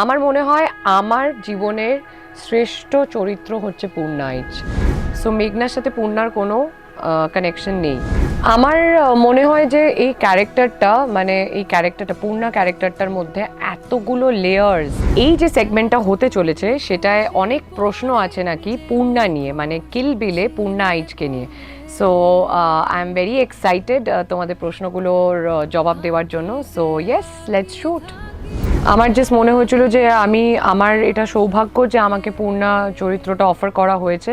আমার মনে হয় আমার জীবনের শ্রেষ্ঠ চরিত্র হচ্ছে পূর্ণাইজ সো মেঘনার সাথে পূর্ণার কোনো কানেকশন নেই। আমার মনে হয় যে এই ক্যারেক্টারটা মানে এই ক্যারেক্টারটা পূর্ণা ক্যারেক্টারটার মধ্যে এতগুলো লেয়ার্স এই যে সেগমেন্টটা হতে চলেছে, সেটায় অনেক প্রশ্ন আছে নাকি পূর্ণা নিয়ে মানে কিল বিলে পূর্ণা আইজকে নিয়ে। So I am very excited তোমাদের প্রশ্নগুলোর জবাব দেওয়ার জন্য। সো ইয়েস লেটস শুট আমার জাস্ট মনে হয়েছিল যে আমি, আমার এটা সৌভাগ্য যে আমাকে পূর্ণা চরিত্রটা অফার করা হয়েছে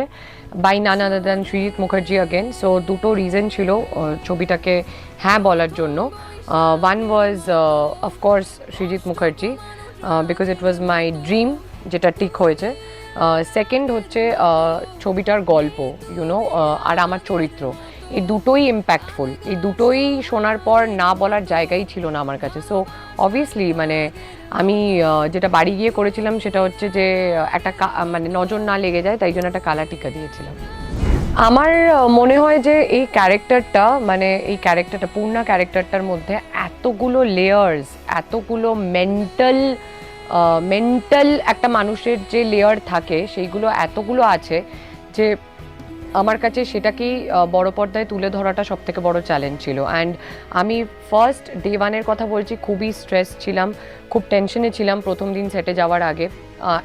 বাই নানা দাদান সৃজিৎ মুখার্জি আগেন সো দুটো রিজন ছিল ছবিটাকে হ্যাঁ বলার জন্য। One was of course Srijit Mukherji because it was my dream যেটা ঠিক হয়েছে। সেকেন্ড হচ্ছে ছবিটার গল্প ইউনো আর আমার চরিত্র। এই দুটোই ইম্প্যাক্টফুল এই দুটোই শোনার পর না বলার জায়গাই ছিল না আমার কাছে। সো অবভিয়াসলি মানে আমি যেটা বাড়ি গিয়ে করেছিলাম সেটা হচ্ছে যে, একটা মানে নজর না লেগে যায়, তাই জন্য একটা কালা টিকা দিয়েছিলাম। আমার মনে হয় যে এই ক্যারেক্টারটা মানে এই ক্যারেক্টারটা পূর্ণা ক্যারেক্টারটার মধ্যে এতগুলো লেয়ার্স এতগুলো মেন্টাল মেন্টাল একটা মানুষের যে লেয়ার থাকে, সেইগুলো এতগুলো আছে যে আমার কাছে সেটাকেই বড় পর্দায় তুলে ধরাটা সব থেকে বড় চ্যালেঞ্জ ছিল। অ্যান্ড আমি ফার্স্ট ডে ওয়ানের কথা বলছি, খুবই স্ট্রেস ছিলাম, খুব টেনশনে ছিলাম প্রথম দিন সেটে যাওয়ার আগে।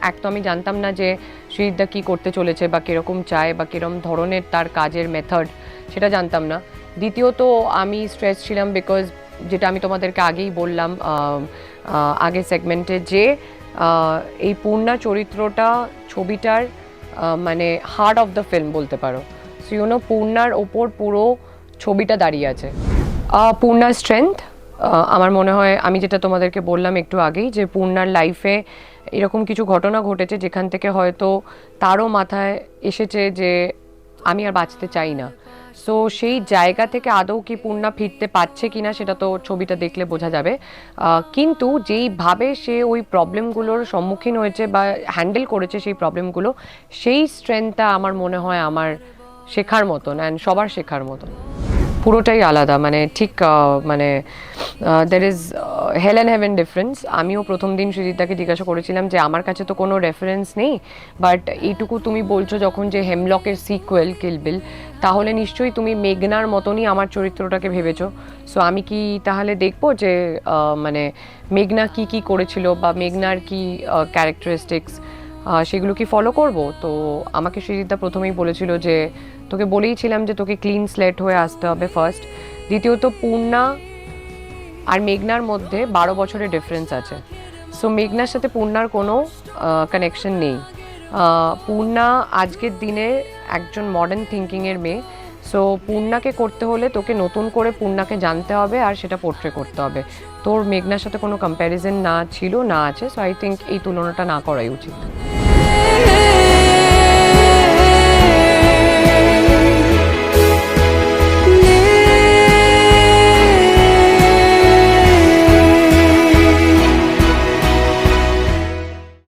এক তো আমি জানতাম না যে শ্রীদা কী করতে চলেছে বা কীরকম চায় বা কীরকম ধরনের তার কাজের মেথড সেটা জানতাম না। দ্বিতীয়ত আমি স্ট্রেস ছিলাম বিকজ যেটা আমি তোমাদেরকে আগেই বললাম আগের সেগমেন্টে যে এই পূর্ণা চরিত্রটা ছবিটার মানে হার্ট অফ দ্য ফিল্ম বলতে পারো। সো ইউনো পূর্ণার ওপর পুরো ছবিটা দাঁড়িয়ে আছে। পূর্ণার স্ট্রেংথ আমার মনে হয় আমি যেটা তোমাদেরকে বললাম একটু আগেই যে পূর্ণার লাইফে এরকম কিছু ঘটনা ঘটেছে যেখান থেকে হয়তো তারও মাথায় এসেছে যে আমি আর বাঁচতে চাই না। সো সেই জায়গা থেকে আদৌ কি পূর্ণা ফিরতে পারছে কি না সেটা তো ছবিটা দেখলে বোঝা যাবে। কিন্তু যেইভাবে সে ওই প্রবলেমগুলোর সম্মুখীন হয়েছে বা হ্যান্ডেল করেছে সেই প্রবলেমগুলো, সেই স্ট্রেংথটা আমার মনে হয় আমার শেখার মতন অ্যান্ড সবার শেখার মতন। পুরোটাই আলাদা। মানে ঠিক মানে there is hell and heaven difference আমিও প্রথম দিন সুজিতাকে জিজ্ঞাসা করেছিলাম যে, আমার কাছে তো কোনো রেফারেন্স নেই বাট এইটুকু তুমি বলছো যখন যে হেমলকের সিকুয়েল কিলবিল তাহলে নিশ্চয়ই তুমি মেঘনার মতনই আমার চরিত্রটাকে ভেবেছো। সো আমি কি তাহলে দেখব যে মানে মেঘনা কি কি করেছিল বা মেঘনার কি ক্যারেক্টারিস্টিক্স সেগুলো কি ফলো করব? তো আমাকে সৃজিতা প্রথমেই বলেছিল যে, তোকে বলেইছিলাম যে তোকে ক্লিন স্লেট হয়ে আসতে হবে ফার্স্ট দ্বিতীয়ত পূর্ণা আর মেঘনার মধ্যে বারো বছরের ডিফারেন্স আছে। সো মেঘনার সাথে পূর্ণার কোনো কানেকশন নেই। পূর্ণা আজকের দিনে একজন মডার্ন থিঙ্কিংয়ের মেয়ে। সো পূর্ণাকে করতে হলে তোকে নতুন করে পূর্ণাকে জানতে হবে আর সেটা পোর্ট্রে করতে হবে। তোর মেঘনার সাথে কোনো কম্প্যারিজন না ছিল, না আছে। সো আই থিঙ্ক এই তুলনাটা না করাই উচিত।